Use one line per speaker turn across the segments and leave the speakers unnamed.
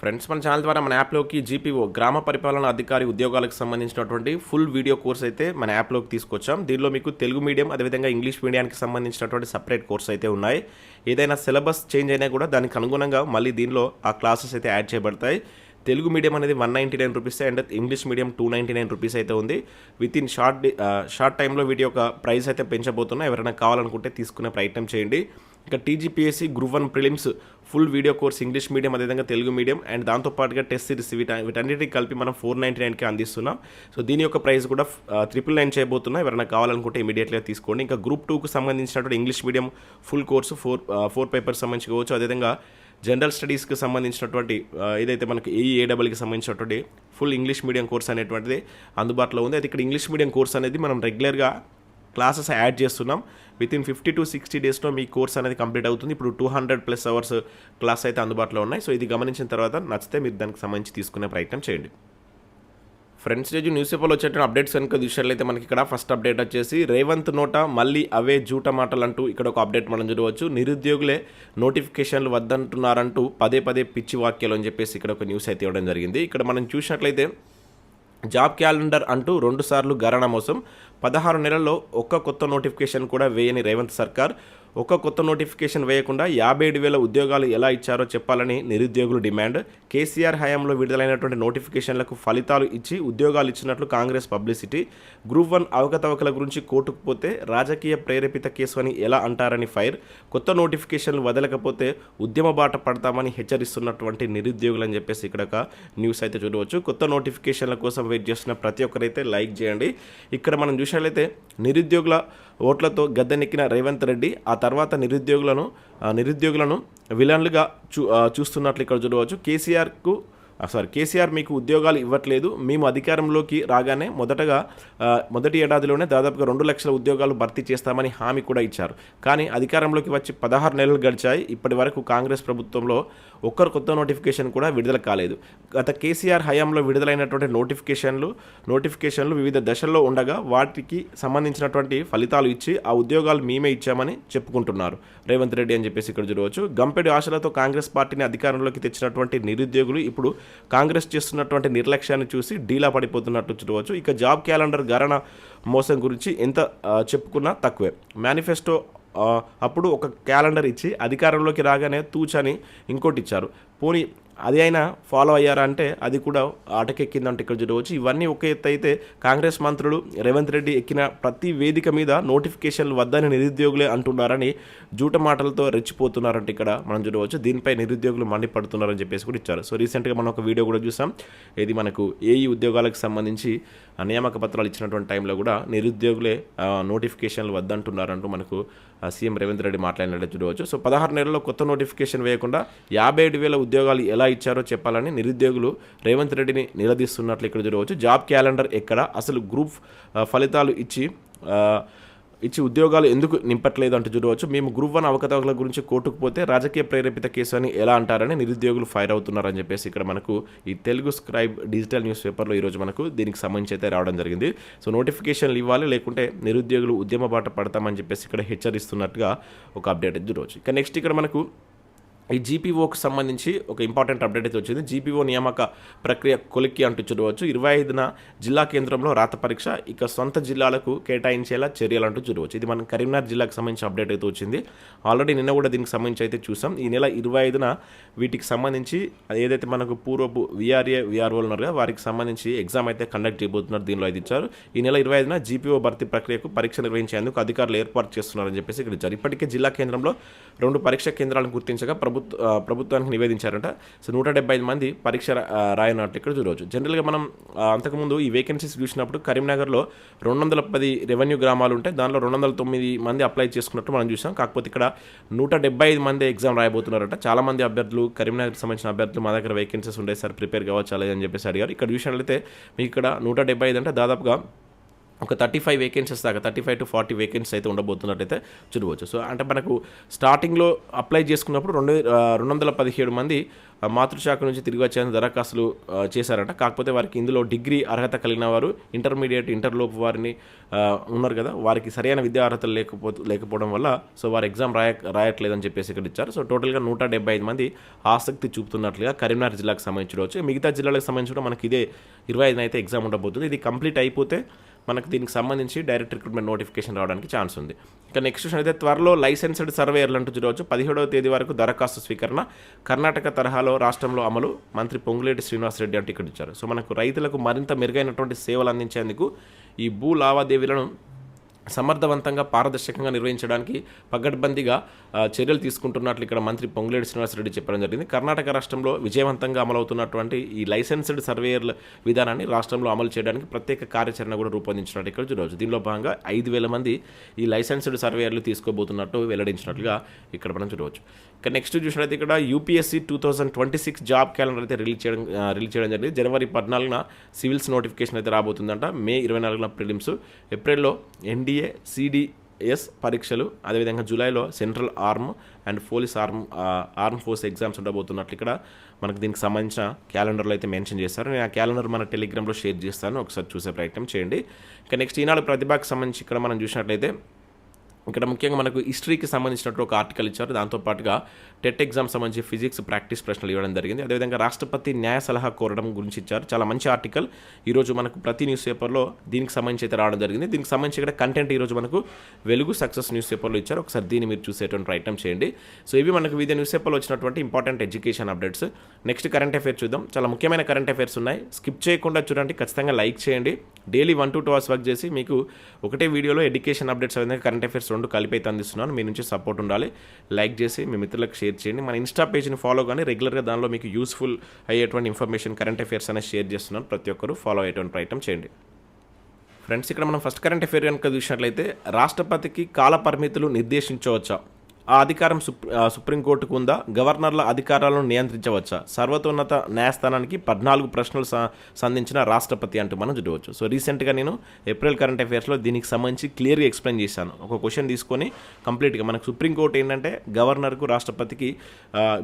Friends మన channel ద్వారా మన యాప్లోకి జీపీఓ గ్రామ పరిపాలన అధికారి ఉద్యోగాలకు సంబంధించినటువంటి ఫుల్ వీడియో కోర్స్ అయితే మన యాప్లోకి తీసుకొచ్చాం. దీనిలో మీకు తెలుగు మీడియం అదేవిధంగా ఇంగ్లీష్ మీడియానికి సంబంధించినటువంటి సపరేట్ కోర్స్ అయితే ఉన్నాయి. ఏదైనా సిలబస్ చేంజ్ అయినా కూడా దానికి అనుగుణంగా మళ్ళీ దీనిలో ఆ క్లాసెస్ అయితే యాడ్ చేయబడతాయి. తెలుగు మీడియం అనేది one ninety nine rupees and English medium two ninety nine rupees అయితే ఉంది. విత్ ఇన్ షార్ట్ షార్ట్ టైంలో వీటి యొక్క ప్రైస్ అయితే పెంచబోతున్నా. ఎవరైనా కావాలనుకుంటే తీసుకునే ప్రయత్నం చేయండి. ఇక TGPSC group one prelims full video course English medium అదేవిధంగా తెలుగు మీడియం అండ్ దాంతోపాటుగా టెస్ట్ సిరీస్ వీట వీటన్నిటికి కలిపి మనం ఫోర్ నైంటీ నైన్కి అందిస్తున్నాం. సో దీని యొక్క ప్రైస్ కూడా ట్రిపుల్ నైన్ చేయబోతున్నా. ఎవరైనా కావాలనుకుంటే ఇమీడియట్గా తీసుకోండి. ఇంకా గ్రూప్ టూకు సంబంధించినటువంటి English medium full course four four papers సంబంధించి కావచ్చు. అదేవిధంగా జనరల్ స్టడీస్కి సంబంధించినటువంటి ఏదైతే మనకి ఏఈఏడబ్ల్యూకి సంబంధించినటువంటి ఫుల్ ఇంగ్లీష్ మీడియం కోర్స్ అనేటువంటిది అందుబాటులో ఉంది. అయితే ఇక్కడ ఇంగ్లీష్ మీడియం కోర్స్ అనేది మనం రెగ్యులర్గా క్లాసెస్ యాడ్ చేస్తున్నాం. With in fifty to sixty డేస్లో మీ కోర్స్ అనేది కంప్లీట్ అవుతుంది. ఇప్పుడు two hundred plus hours class అయితే అందుబాటులో ఉన్నాయి. సో ఇది గమనించిన తర్వాత నచ్చితే మీరు దానికి సంబంధించి తీసుకునే ప్రయత్నం చేయండి. ఫ్రెండ్స్ రోజు న్యూస్ పేపర్లో వచ్చేటువంటి అప్డేట్స్ కనుక అయితే మనకి ఇక్కడ ఫస్ట్ అప్డేట్ వచ్చేసి రేవంత్ నోట మళ్ళీ అవే జూట మాటలు అంటూ ఇక్కడ ఒక అప్డేట్ మనం చూడవచ్చు. నిరుద్యోగులే నోటిఫికేషన్లు వద్దంటున్నారంటూ పదే పదే పిచ్చి వాక్యాలు అని చెప్పేసి ఇక్కడ ఒక న్యూస్ అయితే ఇవ్వడం జరిగింది. ఇక్కడ మనం చూసినట్లయితే జాబ్ క్యాలెండర్ అంటూ రెండుసార్లు గరణ మోసం. పదహారు నెలల్లో ఒక్క కొత్త నోటిఫికేషన్ కూడా వేయని రేవంత్ సర్కార్. ఒక్క కొత్త నోటిఫికేషన్ వేయకుండా యాభై ఏడు వేల ఉద్యోగాలు ఎలా ఇచ్చారో చెప్పాలని నిరుద్యోగులు డిమాండ్. కేసీఆర్ హయాంలో విడుదలైనటువంటి నోటిఫికేషన్లకు ఫలితాలు ఇచ్చి ఉద్యోగాలు ఇచ్చినట్లు కాంగ్రెస్ పబ్లిసిటీ. గ్రూప్ వన్ అవకతవకల గురించి కోర్టుకు పోతే రాజకీయ ప్రేరేపిత కేసు అని ఎలా అంటారని ఫైర్. కొత్త నోటిఫికేషన్లు వదలకపోతే ఉద్యమ బాట పడతామని హెచ్చరిస్తున్నటువంటి నిరుద్యోగులు అని చెప్పేసి ఇక్కడ ఒక న్యూస్ అయితే చూడవచ్చు. కొత్త నోటిఫికేషన్ల కోసం వెయిట్ చేస్తున్న ప్రతి ఒక్కరైతే లైక్ చేయండి. ఇక్కడ మనం చూసినట్లయితే నిరుద్యోగుల ఓట్లతో గద్దెనెక్కిన రేవంత్ రెడ్డి ఆ తర్వాత నిరుద్యోగులను నిరుద్యోగులను విలన్లుగా చూ చూస్తున్నట్లు ఇక్కడ చూడవచ్చు. కేసీఆర్కు Ah, సారీ కేసీఆర్ మీకు ఉద్యోగాలు ఇవ్వట్లేదు. మేము అధికారంలోకి రాగానే మొదటగా మొదటి ఏడాదిలోనే దాదాపుగా రెండు లక్షల ఉద్యోగాలు భర్తీ చేస్తామని హామీ కూడా ఇచ్చారు. కానీ అధికారంలోకి వచ్చి పదహారు నెలలు గడిచాయి. ఇప్పటి వరకు కాంగ్రెస్ ప్రభుత్వంలో ఒక్కరు కొత్త నోటిఫికేషన్ కూడా విడుదల కాలేదు. గత కేసీఆర్ హయాంలో విడుదలైనటువంటి నోటిఫికేషన్లు నోటిఫికేషన్లు వివిధ దశల్లో ఉండగా వాటికి సంబంధించినటువంటి ఫలితాలు ఇచ్చి ఆ ఉద్యోగాలు మేమే ఇచ్చామని చెప్పుకుంటున్నారు. రేవంత్ రెడ్డి అని చెప్పేసి ఇక్కడ చూడవచ్చు. గంపెడు ఆశలతో కాంగ్రెస్ పార్టీని అధికారంలోకి తెచ్చినటువంటి నిరుద్యోగులు ఇప్పుడు కాంగ్రెస్ చేస్తున్నటువంటి నిర్లక్ష్యాన్ని చూసి డీలా పడిపోతున్నట్టు చూడవచ్చు. ఇక జాబ్ క్యాలెండర్ గరణ మోసం గురించి ఎంత చెప్పుకున్నా తక్కువే. మేనిఫెస్టో అప్పుడు ఒక క్యాలెండర్ ఇచ్చి అధికారంలోకి రాగానే తూచని ఇంకోటి ఇచ్చారు. పోనీ అది అయినా ఫాలో అయ్యారా అంటే అది కూడా ఆటకెక్కిందంటే ఇక్కడ చూడవచ్చు ఇవన్నీ ఒక ఎత్తు అయితే కాంగ్రెస్ మంత్రులు రేవంత్ రెడ్డి ఎక్కిన ప్రతి వేదిక మీద నోటిఫికేషన్లు వద్దని నిరుద్యోగులే అంటున్నారని జూట మాటలతో రెచ్చిపోతున్నారంటే ఇక్కడ మనం చూడవచ్చు దీనిపై నిరుద్యోగులు మండిపడుతున్నారని చెప్పేసి కూడా ఇచ్చారు. సో రీసెంట్గా మనం ఒక వీడియో కూడా చూసాం. ఇది మనకు ఏఈ ఉద్యోగాలకు సంబంధించి నియామక పత్రాలు ఇచ్చినటువంటి టైంలో కూడా నిరుద్యోగులే నోటిఫికేషన్లు వద్దంటున్నారంటూ మనకు సీఎం రేవంత్ రెడ్డి మాట్లాడినట్టు చూడవచ్చు. సో పదహారు నెలల్లో కొత్త నోటిఫికేషన్ వేయకుండా యాభై ఏడు వేల ఉద్యోగాలు ఎలా ఇచ్చారో చెప్పాలని నిరుద్యోగులు రేవంత్ రెడ్డిని నిలదీస్తున్నట్లు ఇక్కడ చూడవచ్చు. జాబ్ క్యాలెండర్ ఎక్కడ? అసలు గ్రూప్ ఫలితాలు ఇచ్చి ఇచ్చి ఉద్యోగాలు ఎందుకు నింపట్లేదు అంటూ చూడవచ్చు. మేము గ్రూప్ వన్ అవకతవకల గురించి కోర్టుకు పోతే రాజకీయ ప్రేరేపిత కేసు అని ఎలా అంటారని నిరుద్యోగులు ఫైర్ అవుతున్నారని చెప్పేసి ఇక్కడ మనకు ఈ తెలుగు స్క్రైబ్ డిజిటల్ న్యూస్ పేపర్లో ఈరోజు మనకు దీనికి సంబంధించి అయితే రావడం జరిగింది. సో నోటిఫికేషన్లు ఇవ్వాలి లేకుంటే నిరుద్యోగులు ఉద్యమ బాట పడతామని చెప్పేసి ఇక్కడ హెచ్చరిస్తున్నట్టుగా ఒక అప్డేట్ అయితే చూడవచ్చు. ఇక నెక్స్ట్ ఇక్కడ మనకు ఈ జీపీఓకి సంబంధించి ఒక ఇంపార్టెంట్ అప్డేట్ అయితే వచ్చింది. జీపీఓ నియామక ప్రక్రియ కొలిక్కి అంటూ చూడవచ్చు. ఇరవై ఐదున జిల్లా కేంద్రంలో రాత పరీక్ష ఇక సొంత జిల్లాలకు కేటాయించేలా చర్యలు అంటూ చూడవచ్చు. ఇది మనం కరీంనగర్ జిల్లాకు సంబంధించి అప్డేట్ అయితే వచ్చింది. ఆల్రెడీ నిన్న కూడా దీనికి సంబంధించి అయితే చూసాం. ఈ నెల ఇరవై ఐదున వీటికి సంబంధించి ఏదైతే మనకు పూర్వపు విఆర్ఏ విఆర్ఓలు ఉన్నారో వారికి సంబంధించి ఎగ్జామ్ అయితే కండక్ట్ చేయబోతున్నారు దీనిలో అయితే ఇచ్చారు. ఈ నెల ఇరవై ఐదున జీపీఓ భర్తీ ప్రక్రియకు పరీక్ష నిర్వహించేందుకు అధికారులు ఏర్పాటు చేస్తున్నారని చెప్పేసి ఇక్కడ ఇచ్చారు. ఇప్పటికే జిల్లా కేంద్రంలో రెండు పరీక్ష కేంద్రాలను గుర్తించగా ప్రభుత్వం ప్రభుత్వ ప్రభుత్వానికి నివేదించారంట. సో నూట డెబ్బై ఐదు మంది పరీక్ష రాయనట్లు ఇక్కడ చూడవచ్చు. జనరల్గా మనం అంతకుముందు ఈ వేకెన్సీస్ చూసినప్పుడు కరీంనగర్లో రెండు వందల పది రెవెన్యూ గ్రామాలు ఉంటే దానిలో రెండు వందల తొమ్మిది మంది అప్లై చేసుకున్నట్టు మనం చూసాం. కాకపోతే ఇక్కడ నూట డెబ్బై ఐదు మంది ఎగ్జామ్ రాయబోతున్నారట. చాలా మంది అభ్యర్థులు కరీంనగర్కి సంబంధించిన అభ్యర్థులు మా దగ్గర వేకెన్సీస్ ఉండే సార్ ప్రిపేర్ కావచ్చు అని చెప్పేసి అడిగారు. ఇక్కడ చూసినట్లయితే మీకు ఇక్కడ నూట డెబ్బై ఐదు అంటే దాదాపుగా ఒక థర్టీ ఫైవ్ వేకెన్సీస్ దాకా thirty five to forty vacancies అయితే ఉండబోతున్నట్టయితే చూడవచ్చు. సో అంటే మనకు స్టార్టింగ్లో అప్లై చేసుకున్నప్పుడు రెండు రెండు వందల పదిహేడు మంది మాతృశాఖ నుంచి తిరిగి వచ్చేందుకు దరఖాస్తులు చేశారట. కాకపోతే వారికి ఇందులో డిగ్రీ అర్హత కలిగిన వారు ఇంటర్మీడియట్ ఇంటర్లోపు వారిని ఉన్నారు కదా. వారికి సరైన విద్యా అర్హతలు లేకపో లేకపోవడం వల్ల సో వారు ఎగ్జామ్ రాయ రాయట్లేదని చెప్పేసి ఇక్కడ ఇచ్చారు. సో టోటల్గా నూట డెబ్బై ఐదు మంది ఆసక్తి చూపుతున్నట్లుగా కరీంనగర్ జిల్లాకు సంబంధించి చూడవచ్చు. మిగతా జిల్లాలకు సంబంధించి కూడా మనకి ఇదే ఇరవై ఐదున అయితే ఎగ్జామ్ ఉండబోతుంది. ఇది కంప్లీట్ అయిపోతే మనకు దీనికి సంబంధించి డైరెక్ట్ రిక్రూట్మెంట్ నోటిఫికేషన్ రావడానికి ఛాన్స్ ఉంది. ఇక నెక్స్ట్ క్వశ్చన్ అయితే త్వరలో లైసెన్స్డ్ సర్వేయర్లు అంటూ చూడవచ్చు. పదిహేడవ తేదీ వరకు దరఖాస్తు స్వీకరణ కర్ణాటక తరహాలో రాష్ట్రంలో అమలు మంత్రి పొంగులేటి శ్రీనివాసరెడ్డి అంటే ఇక్కడ ఇచ్చారు. సో మనకు రైతులకు మరింత మెరుగైనటువంటి సేవలు అందించేందుకు ఈ భూ లావాదేవీలను సమర్థవంతంగా పారదర్శకంగా నిర్వహించడానికి పగడ్బందీగా చర్యలు తీసుకుంటున్నట్లు ఇక్కడ మంత్రి పొంగులేడు శ్రీనివాసరెడ్డి చెప్పడం జరిగింది. కర్ణాటక రాష్ట్రంలో విజయవంతంగా అమలవుతున్నటువంటి ఈ లైసెన్స్డ్ సర్వేయర్ల విధానాన్ని రాష్ట్రంలో అమలు చేయడానికి ప్రత్యేక కార్యాచరణ కూడా రూపొందించినట్టు ఇక్కడ చూడవచ్చు. దీనిలో భాగంగా ఐదు వేల మంది ఈ లైసెన్స్డ్ సర్వేయర్లు తీసుకోబోతున్నట్టు వెల్లడించినట్లుగా ఇక్కడ మనం చూడవచ్చు. ఇక నెక్స్ట్ చూసినట్లయితే ఇక్కడ UPSC two thousand twenty six job calendar అయితే రిలీజ్ చేయడం రిలీజ్ చేయడం జరిగింది. జనవరి పద్నాలుగున సివిల్స్ నోటిఫికేషన్ అయితే రాబోతుందంట. మే ఇరవై నాలుగున ప్రిలిమ్స్ ఏప్రిల్లో ఎన్డీఏ సిడిఎస్ పరీక్షలు. అదేవిధంగా జూలైలో central arm and police arm arm force exams ఉండబోతున్నట్లు ఇక్కడ మనకు దీనికి సంబంధించిన క్యాలెండర్లో అయితే మెన్షన్ చేస్తారు నేను ఆ క్యాలెండర్ మన టెలిగ్రామ్లో షేర్ చేస్తాను. ఒకసారి చూసే ప్రయత్నం చేయండి. ఇక నెక్స్ట్ ఈనాడు ప్రతిభకు సంబంధించి ఇక్కడ మనం చూసినట్లయితే ఇక్కడ ముఖ్యంగా మనకు హిస్టరీకి సంబంధించినట్టు ఒక ఆర్టికల్ ఇచ్చారు. దాంతోపాటుగా టెట్ ఎగ్జామ్ సంబంధించి ఫిజిక్స్ ప్రాక్టీస్ ప్రశ్నలు ఇవ్వడం జరిగింది. అదేవిధంగా రాష్ట్రపతి న్యాయ సలహా కోరడం గురించి ఇచ్చారు. చాలా మంచి ఆర్టికల్ ఈరోజు మనకు ప్రతి న్యూస్ పేపర్లో దీనికి సంబంధించి అయితే రావడం జరిగింది. దీనికి సంబంధించి ఇక్కడ కంటెంట్ ఈరోజు మనకు వెలుగు సక్సెస్ న్యూస్ పేపర్లో ఇచ్చారు. ఒకసారి దీన్ని మీరు చూసేటువంటి ప్రయత్నం చేయండి. సో ఇవి మనకు వివిధ న్యూస్ పేపర్లో వచ్చినటువంటి important education updates next current affairs చూద్దాం. చాలా ముఖ్యమైన కరెంట్ అఫైర్స్ ఉన్నాయి. స్కిప్ చేయకుండా చూడండి. ఖచ్చితంగా లైక్ చేయండి. Daily one two two hours work చేసి మీకు ఒకటే వీడియోలో ఎడ్యుకేషన్ అప్డేట్స్ అదేవిధంగా కరెంట్ అఫైర్స్ రెండు కలిపి అయితే అందిస్తున్నాను. మీ నుంచి సపోర్ట్ ఉండాలి. లైక్ చేసి మీ మిత్రులకు షేర్ చేయండి. మన ఇన్స్టా పేజ్ని ఫాలో కానీ రెగ్యులర్గా దానిలో మీకు యూస్ఫుల్ అయ్యేటువంటి ఇన్ఫర్మేషన్ కరెంట్ అఫైర్స్ అనేది షేర్ చేస్తున్నాను. ప్రతి ఒక్కరు ఫాలో అయ్యేటువంటి ప్రయత్నం చేయండి. ఫ్రెండ్స్ ఇక్కడ మనం ఫస్ట్ కరెంట్ అఫైర్ కనుక చూసినట్లయితే రాష్ట్రపతికి కాల పరిమితులు నిర్దేశించవచ్చా? ఆ అధికారం సుప్రీంకోర్టుకు ఉందా? గవర్నర్ల అధికారాలను నియంత్రించవచ్చా? సర్వోన్నత న్యాయస్థానానికి పద్నాలుగు ప్రశ్నలు సంధించిన రాష్ట్రపతి అంటూ మనం చూడవచ్చు. సో రీసెంట్గా నేను ఏప్రిల్ కరెంట్ అఫైర్స్లో దీనికి సంబంధించి క్లియర్గా ఎక్స్ప్లెయిన్ చేశాను. ఒక క్వశ్చన్ తీసుకొని కంప్లీట్గా మనకు సుప్రీంకోర్టు ఏంటంటే గవర్నర్కు రాష్ట్రపతికి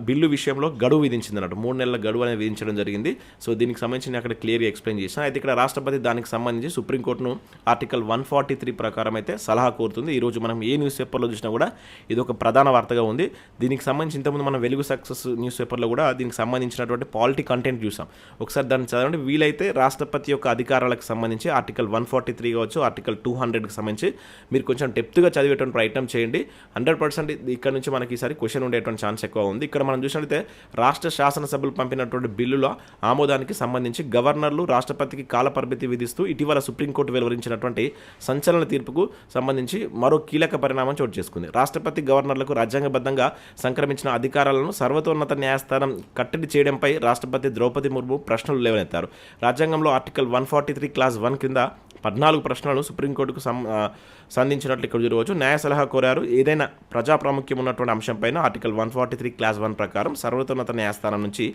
బిల్లు విషయంలో గడువు విధించింది అన్నట్టు. మూడు నెలల గడువు అనేది విధించడం జరిగింది. సో దీనికి సంబంధించి నేను అక్కడ క్లియర్గా ఎక్స్ప్లెయిన్ చేశాను. అయితే ఇక్కడ రాష్ట్రపతి దానికి సంబంధించి సుప్రీంకోర్టును ఆర్టికల్ వన్ ఫార్టీ త్రీ ప్రకారం అయితే సలహా కోరుతుంది. ఈరోజు మనం ఏ న్యూస్ పేపర్లో చూసినా కూడా ఇది ఒక ప్రధాన వార్తగా ఉంది. దీనికి సంబంధించి ఇంతకుముందు మనం వెలుగు సక్సెస్ న్యూస్ పేపర్లో కూడా దీనికి సంబంధించినటువంటి పాలిటీ కంటెంట్ చూసాం. ఒకసారి దాన్ని చదవండి. వీలైతే రాష్ట్రపతి యొక్క అధికారాలకు సంబంధించి ఆర్టికల్ వన్ ఫార్టీ త్రీ కావచ్చు ఆర్టికల్ టూ హండ్రెడ్కి సంబంధించి మీరు కొంచెం డెప్త్గా చదివేటువంటి ప్రయత్నం చేయండి. హండ్రెడ్ పర్సెంట్ ఇక్కడ నుంచి మనకి ఈసారి క్వశ్చన్ ఉండేటువంటి ఛాన్స్ ఎక్కువ ఉంది. ఇక్కడ మనం చూసినట్లయితే రాష్ట్ర శాసనసభలు పంపినటువంటి బిల్లుల ఆమోదానికి సంబంధించి గవర్నర్లు రాష్ట్రపతికి కాలపరిమితి విధిస్తూ ఇటీవల సుప్రీంకోర్టు వెలువరించినటువంటి సంచలన తీర్పుకు సంబంధించి మరో కీలక పరిణామం చోటు చేసుకుంది. రాష్ట్రపతి గవర్నర్లకు రాజ్యాంగబద్ధంగా సంక్రమించిన అధికారాలను సర్వతోన్నత న్యాయస్థానం కట్టడి చేయడంపై రాష్ట్రపతి ద్రౌపది ముర్ము ప్రశ్నలు లేవనెత్తారు. రాజ్యాంగంలో article one forty three clause one కింద పద్నాలుగు ప్రశ్నలు సుప్రీంకోర్టుకు సం సంధించినట్లు ఇక్కడ చూడవచ్చు. న్యాయ సలహా కోరారు. ఏదైనా ప్రజా ప్రాముఖ్యం ఉన్నటువంటి అంశంపైన article one forty three clause one ప్రకారం సర్వోన్నత న్యాయస్థానం నుంచి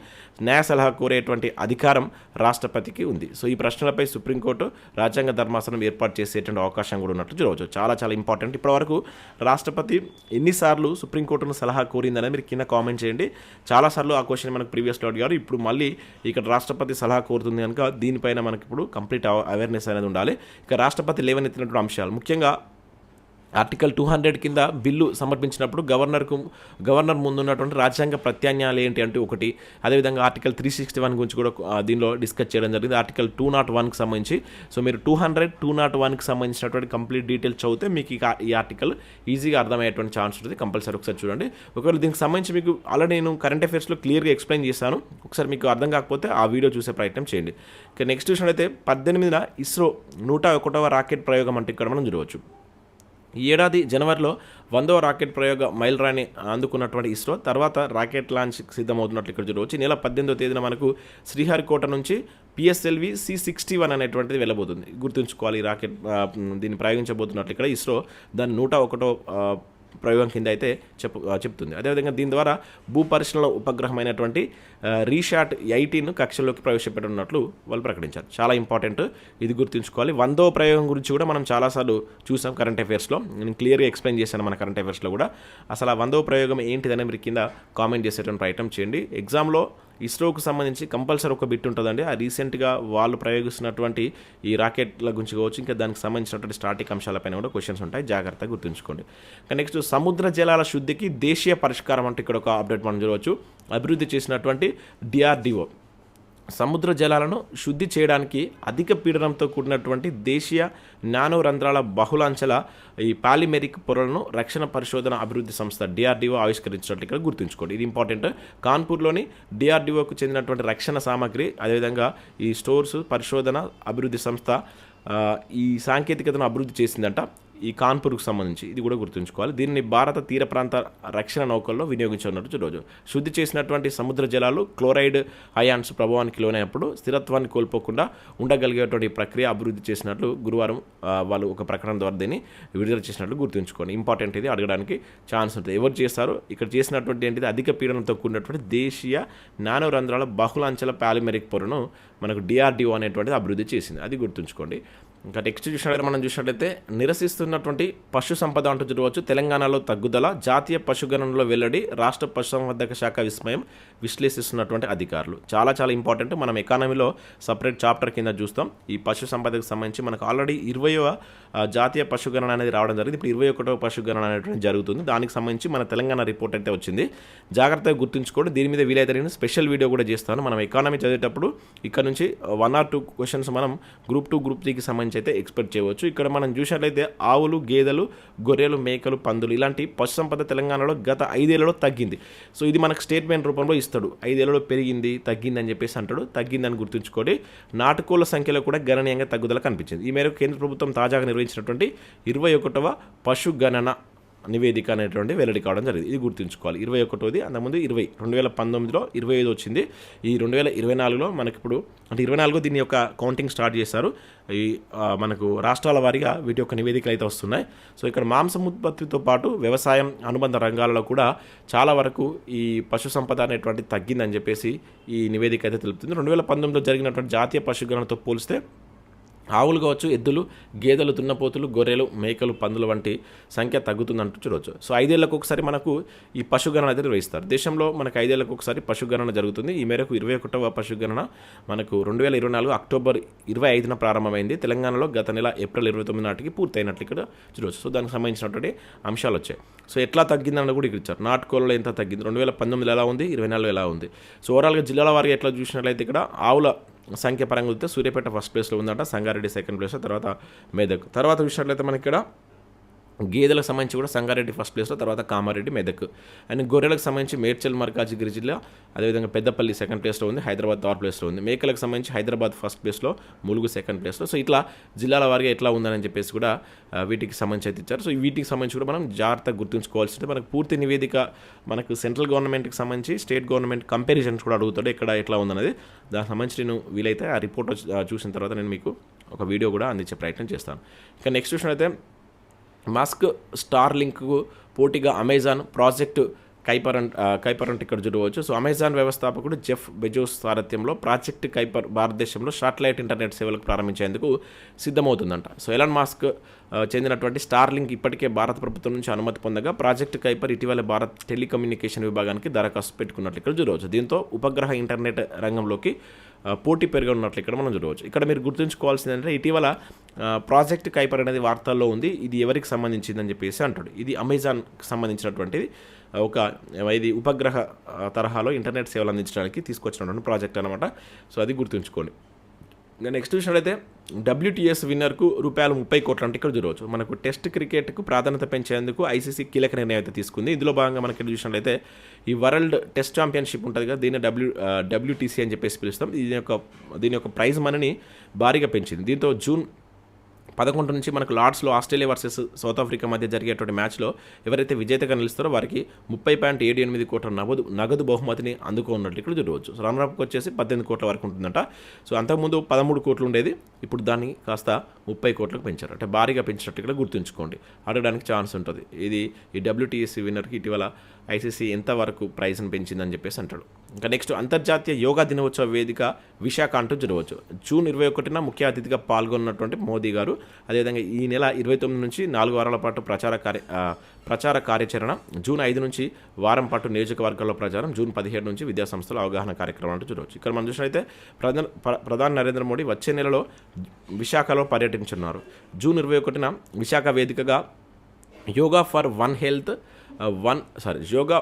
న్యాయ సలహా కోరేటువంటి అధికారం రాష్ట్రపతికి ఉంది. సో ఈ ప్రశ్నలపై సుప్రీంకోర్టు రాజ్యాంగ ధర్మాసనం ఏర్పాటు చేసేటువంటి అవకాశం కూడా ఉన్నట్లు చూడవచ్చు. చాలా చాలా ఇంపార్టెంట్. ఇప్పటివరకు రాష్ట్రపతి ఎన్నిసార్లు సుప్రీంకోర్టును సలహా కోరిందనేది మీరు కింద కామెంట్ చేయండి. చాలాసార్లు ఆ క్వశ్చన్ మనకు ప్రీవియస్లో అడిగారు. ఇప్పుడు మళ్ళీ ఇక్కడ రాష్ట్రపతి సలహా కోరుతుంది కనుక దీనిపైన మనకి ఇప్పుడు కంప్లీట్ అవేర్నెస్ అనేది ఉండాలి. ఇక రాష్ట్రపతి లేవనెత్తినటువంటి అంశాలు. ముఖ్యంగా ఆర్టికల్ టూ హండ్రెడ్ కింద బిల్లు సమర్పించినప్పుడు గవర్నర్కు గవర్నర్ ముందున్నటువంటి రాజ్యాంగ ప్రత్యామ్నాయాలు ఏంటి అంటే ఒకటి. అదేవిధంగా ఆర్టికల్ త్రీ సిక్స్టీ వన్ గురించి కూడా దీనిలో డిస్కస్ చేయడం జరిగింది. ఆర్టికల్ టూ నాట్ వన్కి సంబంధించి. సో మీరు టూ హండ్రెడ్ టూ నాట్ వన్కి సంబంధించినటువంటి కంప్లీట్ డీటెయిల్స్ చదివితే మీకు ఈ ఆర్టికల్ ఈజీగా అర్థమయ్యేటువంటి ఛాన్స్ ఉంటుంది. కంపల్సరీ ఒకసారి చూడండి. ఒకవేళ దీనికి సంబంధించి మీకు ఆల్రెడీ నేను కరెంట్ అఫేర్స్లో క్లియర్గా ఎక్స్ప్లెయిన్ చేశాను. ఒకసారి మీకు అర్థం కాకపోతే ఆ వీడియో చూసే ప్రయత్నం చేయండి. ఇక నెక్స్ట్ విషయం అయితే పద్దెనిమిదిన ఇస్రో నూట ఒకటవ రాకెట్ ప్రయోగం అంటే ఇక్కడ మనం చూడవచ్చు. ఈ ఏడాది జనవరిలో వందవ రాకెట్ ప్రయోగ మైలురాయిని అందుకున్నటువంటి ఇస్రో తర్వాత రాకెట్ లాంచ్ సిద్ధమవుతున్నట్లు ఇక్కడ చూడవచ్చు నెల పద్దెనిమిదో తేదీన మనకు శ్రీహరికోట నుంచి పిఎస్ఎల్వి సి సిక్స్టీ వన్ అనేటువంటిది వెళ్ళబోతుంది. గుర్తుంచుకోవాలి ఈ రాకెట్ దీన్ని ప్రయోగించబోతున్నట్లు ఇక్కడ ఇస్రో దాని నూట ఒకటో ప్రయోగం కింద అయితే చెప్పు చెప్తుంది. అదేవిధంగా దీని ద్వారా భూపరిశీలన ఉపగ్రహమైనటువంటి రీషాట్ ఎయిటీన్ కక్షలోకి ప్రవేశపెట్టనున్నట్లు వాళ్ళు ప్రకటించారు. చాలా ఇంపార్టెంట్. ఇది గుర్తుంచుకోవాలి. వందో ప్రయోగం గురించి కూడా మనం చాలాసార్లు చూసాం కరెంట్ అఫేర్స్లో నేను క్లియర్గా ఎక్స్ప్లెయిన్ చేశాను మన కరెంట్ అఫేర్స్లో కూడా. అసలు ఆ వందో ప్రయోగం ఏంటిదని మీరు కింద కామెంట్ చేసేటువంటి ప్రయత్నం చేయండి. ఎగ్జామ్లో ఇస్రోకు సంబంధించి కంపల్సరీ ఒక బిట్ ఉంటుందండి. ఆ రీసెంట్గా వాళ్ళు ప్రయోగిస్తున్నటువంటి ఈ రాకెట్ల గురించి కావచ్చు ఇంకా దానికి సంబంధించినటువంటి స్టాటిక్ అంశాలపైన కూడా క్వశ్చన్స్ ఉంటాయి. జాగ్రత్తగా గుర్తుంచుకోండి. నెక్స్ట్ సముద్ర జలాల శుద్ధికి దేశీయ పరిష్కారం అంటే ఇక్కడ ఒక అప్డేట్ మనం చూడవచ్చు. అభివృద్ధి చేసినటువంటి డిఆర్డిఓ. సముద్ర జలాలను శుద్ధి చేయడానికి అధిక పీడనంతో కూడినటువంటి దేశీయ నానో రంధ్రాల బహుళాంచల ఈ పాలిమెరిక్ పొరలను రక్షణ పరిశోధన అభివృద్ధి సంస్థ డిఆర్డిఓ ఆవిష్కరించినట్లు ఇక్కడ గుర్తుంచుకోండి. ఇది ఇంపార్టెంట్. కాన్పూర్లోని డిఆర్డిఓకు చెందినటువంటి రక్షణ సామాగ్రి అదేవిధంగా ఈ స్టోర్స్ పరిశోధన అభివృద్ధి సంస్థ ఈ సాంకేతికతను అభివృద్ధి చేసిందంట. ఈ కాన్పూర్కు సంబంధించి ఇది కూడా గుర్తుంచుకోవాలి. దీన్ని భారత తీర ప్రాంత రక్షణ నౌకల్లో వినియోగించున్నట్టు రోజు. శుద్ధి చేసినటువంటి సముద్ర జలాలు క్లోరైడ్ అయాన్స్ ప్రభావానికి లోనైనప్పుడు స్థిరత్వాన్ని కోల్పోకుండా ఉండగలిగేటువంటి ప్రక్రియ అభివృద్ధి చేసినట్లు గురువారం వాళ్ళు ఒక ప్రకటన ద్వారా దీన్ని విడుదల చేసినట్లు గుర్తుంచుకోండి. ఇంపార్టెంట్ ఇది అడగడానికి ఛాన్స్ ఉంటుంది. ఎవరు చేస్తారు ఇక్కడ చేసినటువంటి ఏంటిది అధిక పీడనంతో కూడినటువంటి దేశీయ నానో రంధ్రాల బహుళాంచల పాలిమెరిక్ పొరను మనకు డిఆర్డిఓ అనేటువంటిది అభివృద్ధి చేసింది. అది గుర్తుంచుకోండి. ఇంకా నెక్స్ట్ చూసినట్లయితే మనం చూసినట్లయితే నిరసిస్తున్నటువంటి పశు సంపద అంటూ చూడవచ్చు. తెలంగాణలో తగ్గుదల జాతీయ పశుగణనలో వెల్లడి రాష్ట్ర పశుసంవర్ధక శాఖ విస్మయం విశ్లేషిస్తున్నటువంటి అధికారులు. చాలా చాలా ఇంపార్టెంట్. మనం ఎకానమీలో సపరేట్ చాప్టర్ కింద చూస్తాం. ఈ పశు సంపదకు సంబంధించి మనకు ఆల్రెడీ ఇరవయవ జాతీయ పశుగణన అనేది రావడం జరిగింది. ఇప్పుడు ఇరవై ఒకటవ పశుగణన అనేటువంటి జరుగుతుంది. దానికి సంబంధించి మన తెలంగాణ రిపోర్ట్ అయితే వచ్చింది. జాగ్రత్తగా గుర్తుంచుకోండి. దీని మీద వీలైతే నేను స్పెషల్ వీడియో కూడా చేస్తాను. మనం ఎకానమీ చదివేటప్పుడు ఇక్కడ నుంచి వన్ ఆర్ టూ క్వశ్చన్స్ మనం గ్రూప్ టూ గ్రూప్ త్రీకి సంబంధించి అయితే ఎక్స్పెక్ట్ చేయవచ్చు. ఇక్కడ మనం చూసినట్లయితే ఆవులు గేదెలు గొర్రెలు మేకలు పందులు ఇలాంటి పశు సంపద తెలంగాణలో గత ఐదేళ్ళలో తగ్గింది. సో ఇది మనకు స్టేట్మెంట్ రూపంలో ఇస్తాడు ఐదేళ్ళలో పెరిగింది తగ్గిందని చెప్పేసి అంటాడు. తగ్గిందని గుర్తుంచుకోండి. నాటుకోళ్ళ సంఖ్యలో కూడా గణనీయంగా తగ్గుదల కనిపించింది. ఈ మేరకు కేంద్ర ప్రభుత్వం తాజాగా నిర్వహించినటువంటి ఇరవై ఒకటవ పశు గణన నివేదిక అనేటువంటి వెల్లడి కావడం జరిగింది. ఇది గుర్తుంచుకోవాలి. ఇరవై ఒకటోది అంతకుముందు ఇరవై రెండు వేల పంతొమ్మిదిలో ఇరవై ఐదు వచ్చింది. ఈ రెండు వేల ఇరవై నాలుగులో మనకి ఇప్పుడు అంటే ఇరవై నాలుగో దీని యొక్క కౌంటింగ్ స్టార్ట్ చేశారు. ఈ మనకు రాష్ట్రాల వారీగా వీటి యొక్క నివేదికలు అయితే వస్తున్నాయి. సో ఇక్కడ మాంసం ఉత్పత్తితో పాటు వ్యవసాయం అనుబంధ రంగాలలో కూడా చాలా వరకు ఈ పశు సంపద అనేటువంటి తగ్గిందని చెప్పేసి ఈ నివేదిక అయితే తెలుపుతుంది. రెండు వేల పంతొమ్మిదిలో జరిగినటువంటి జాతీయ పశుగణనతో పోలిస్తే ఆవులు కావచ్చు ఎద్దులు గేదెలు దున్నపోతులు గొర్రెలు మేకలు పందులు వంటి సంఖ్య తగ్గుతుందంటూ చూడవచ్చు. సో ఐదేళ్ళకు ఒకసారి మనకు ఈ పశుగణన అయితే నిర్వహిస్తారు. దేశంలో మనకు ఐదేళ్ళకు ఒకసారి పశుగణన జరుగుతుంది. ఈ మేరకు ఇరవై ఒకటవ పశుగణన మనకు రెండు వేల ఇరవై నాలుగు అక్టోబర్ ఇరవై ఐదున ప్రారంభమైంది. తెలంగాణలో గత నెల ఏప్రిల్ ఇరవై తొమ్మిది నాటికి పూర్తయినట్లు ఇక్కడ చూడవచ్చు. సో దానికి సంబంధించినటువంటి అంశాలు వచ్చాయి. సో ఎట్లా తగ్గిందని కూడా ఇక్కడ ఇచ్చారు. నాటుకోలలో ఎంత తగ్గింది? రెండు వేల పంతొమ్మిది ఎలా ఉంది? ఇరవై నాలుగు ఎలా ఉంది? సో ఓవరాల్గా జిల్లాల వారికి ఎట్లా చూసినట్లయితే ఇక్కడ ఆవుల సంఖ్య పరంగా చూస్తే సూర్యాపేట ఫస్ట్ ప్లేస్లో ఉందట సంగారెడ్డి సెకండ్ ప్లేస్ తర్వాత మెదక్. తర్వాత చూసినట్లయితే మనకి ఇక్కడ గేదెలకు సంబంధించి కూడా సంగారెడ్డి ఫస్ట్ ప్లేస్లో తర్వాత కామారెడ్డి మెదక్. అండ్ గొర్రెలకు సంబంధించి మేడ్చల్ మర్కాజిగిరి జిల్లా అదేవిధంగా పెద్దపల్లి సెకండ్ ప్లేస్లో ఉంది హైదరాబాద్ థర్డ్ ప్లేస్లో ఉంది. మేకలకు సంబంధించి హైదరాబాద్ ఫస్ట్ ప్లేస్లో ములుగు సెకండ్ ప్లేస్లో సో ఇట్లా జిల్లాల వారిగా ఎట్లా ఉందని చెప్పేసి కూడా వీటికి సంబంధించి అయితే ఇచ్చారు. సో వీటికి సంబంధించి కూడా మనం జాగ్రత్తగా గుర్తుంచుకోవాల్సింది మనకు పూర్తి నివేదిక మనకు సెంట్రల్ గవర్నమెంట్కి సంబంధించి స్టేట్ గవర్నమెంట్ కంపారిజన్స్ కూడా అడుగుతాడు ఎక్కడ ఎట్లా ఉందన్నది. దానికి సంబంధించి నేను వీలైతే ఆ రిపోర్ట్ చూసిన తర్వాత నేను మీకు ఒక వీడియో కూడా అందించే ప్రయత్నం చేస్తాను. ఇంకా నెక్స్ట్ విషయం అయితే మాస్క్ స్టార్ లింక్కు పోటీగా అమెజాన్ ప్రాజెక్టు కైపర్ అంట్ కైపర్ అంటే ఇక్కడ చూడవచ్చు. సో అమెజాన్ వ్యవస్థాపకుడు జెఫ్ బెజోస్ సారథ్యంలో ప్రాజెక్ట్ కైపర్ భారతదేశంలో శాటిలైట్ ఇంటర్నెట్ సేవలకు ప్రారంభించేందుకు సిద్ధమవుతుందంట. సో ఎలాన్ మాస్క్ చెందినటువంటి స్టార్లింక్ ఇప్పటికే భారత ప్రభుత్వం నుంచి అనుమతి పొందగా ప్రాజెక్ట్ కైపర్ ఇటీవల భారత్ టెలికమ్యూనికేషన్ విభాగానికి దరఖాస్తు పెట్టుకున్నట్లు ఇక్కడ చూడవచ్చు. దీంతో ఉపగ్రహ ఇంటర్నెట్ రంగంలోకి పోటీ పెరగనున్నట్లు ఇక్కడ మనం చూడవచ్చు. ఇక్కడ మీరు గుర్తుంచుకోవాల్సింది అంటే ఇటీవల ప్రాజెక్ట్ కైపర్ అనేది వార్తల్లో ఉంది. ఇది ఎవరికి సంబంధించిందని చెప్పేసి అంటాడు. ఇది అమెజాన్కి సంబంధించినటువంటిది. ఒక ఇది ఉపగ్రహ తరహాలో ఇంటర్నెట్ సేవలు అందించడానికి తీసుకొచ్చినటువంటి ప్రాజెక్ట్ అనమాట సో అది గుర్తుంచుకోండి. ఇంకా నెక్స్ట్ చూసినట్లయితే డబ్ల్యూటీఎస్ విన్నర్కు రూపాయలు ముప్పై కోట్లు అంటే ఇక్కడ చూడవచ్చు. మనకు టెస్ట్ క్రికెట్కు ప్రాధాన్యత పెంచేందుకు ఐసీసీ కీలక నిర్ణయం అయితే తీసుకుంది. ఇందులో భాగంగా మనకి చూసినట్లయితే ఈ వరల్డ్ టెస్ట్ ఛాంపియన్షిప్ ఉంటుంది కదా దీన్ని డబ్ల్యూ డబ్ల్యూటీసీ అని చెప్పేసి పిలుస్తాం. దీని యొక్క దీని యొక్క ప్రైజ్ మనీని భారీగా పెంచింది. దీంతో జూన్ పదకొండు నుంచి మనకు లార్డ్స్లో ఆస్ట్రేలియా వర్సెస్ సౌత్ ఆఫ్రికా మధ్య జరిగేటువంటి మ్యాచ్లో ఎవరైతే విజేతగా నిలుస్తారో వారికి ముప్పై పాయింట్ ఏడు ఎనిమిది కోట్ల నగదు నగదు బహుమతిని అందుకున్నట్లు ఇక్కడ చూడవచ్చు. సో రన్నర్అప్కి వచ్చేసి పద్దెనిమిది కోట్ల వరకు ఉంటుందంట. సో అంతకుముందు పదమూడు కోట్లు ఉండేది ఇప్పుడు దాన్ని కాస్త ముప్పై కోట్లకు పెంచారు. అంటే భారీగా పెంచినట్టు ఇక్కడ గుర్తుంచుకోండి. అడగడానికి ఛాన్స్ ఉంటుంది. ఇది ఈ డబ్ల్యూటీఎస్సీ విన్నర్కి ఇటీవల ఐసీసీ ఎంతవరకు ప్రైజ్ని పెంచిందని చెప్పేసి అంటాడు. ఇంకా నెక్స్ట్ అంతర్జాతీయ యోగా దినోత్సవ వేదిక విశాఖ అంటూ జరగవచ్చు. జూన్ ఇరవై ఒకటిన ముఖ్య అతిథిగా పాల్గొన్నటువంటి మోదీ గారు అదేవిధంగా ఈ నెల ఇరవై తొమ్మిది నుంచి నాలుగు వారాల పాటు ప్రచార కార్య ప్రచార కార్యాచరణ జూన్ ఐదు నుంచి వారం పాటు నియోజకవర్గాల్లో ప్రచారం జూన్ పదిహేడు నుంచి విద్యాసంస్థల అవగాహన కార్యక్రమం అంటూ చూడవచ్చు ఇక్కడ మనం చూసినట్లయితే ప్రధాన ప్ర- ప్రధాని నరేంద్ర మోడీ వచ్చే నెలలో విశాఖలో పర్యటించున్నారు జూన్ ఇరవై ఒకటిన విశాఖ వేదికగా yoga for one health one sorry yoga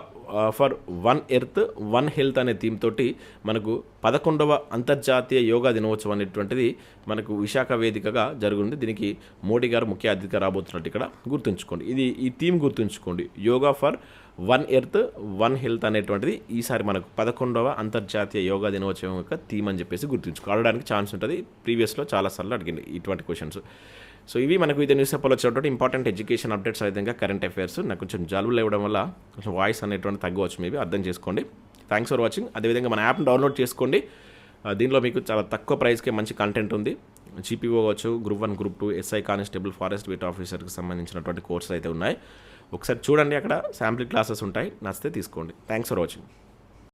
for one earth one health అనే థీమ్ తోటి మనకు పదకొండవ అంతర్జాతీయ యోగా దినోత్సవం అనేటువంటిది మనకు విశాఖ వేదికగా జరుగుతుంది. దీనికి మోడీ గారు ముఖ్య అతిథిగా రాబోతున్నట్టు ఇక్కడ గుర్తుంచుకోండి. ఇది ఈ థీమ్ గుర్తుంచుకోండి. Yoga for one earth one health అనేటువంటిది ఈసారి మనకు పదకొండవ అంతర్జాతీయ యోగా దినోత్సవం యొక్క థీమ్ అని చెప్పేసి గుర్తుంచుకో అడగడానికి ఛాన్స్ ఉంటుంది. ప్రీవియస్లో చాలాసార్లు అడిగింది ఇటువంటి క్వశ్చన్స్. సో ఇవి మనకు ఇదే న్యూస్ పేపర్లో వచ్చేటువంటి ఇంపార్టెంట్ ఎడ్యుకేషన్ అప్డేట్స్ విధంగా కరెంట్ అఫైర్స్ నాకు కొంచెం జలుబులు ఇవ్వడం వల్ల కొంచెం వాయిస్ అనేటువంటి తగ్గవచ్చు మేబీ అర్థం చేసుకోండి. థ్యాంక్స్ ఫర్ వాచింగ్ అదేవిధంగా మన యాప్ని డౌన్లోడ్ చేసుకోండి. దీనిలో మీకు చాలా తక్కువ ప్రైస్కే మంచి కంటెంట్ ఉంది. జీపీఓ కావచ్చు group one group two SI constable forest beat ఆఫీసర్కి సంబంధించినటువంటి కోర్సులు అయితే ఉన్నాయి. ఒకసారి చూడండి అక్కడ శాంపుల్ క్లాసెస్ ఉంటాయి. నచ్చితే తీసుకోండి. Thanks for watching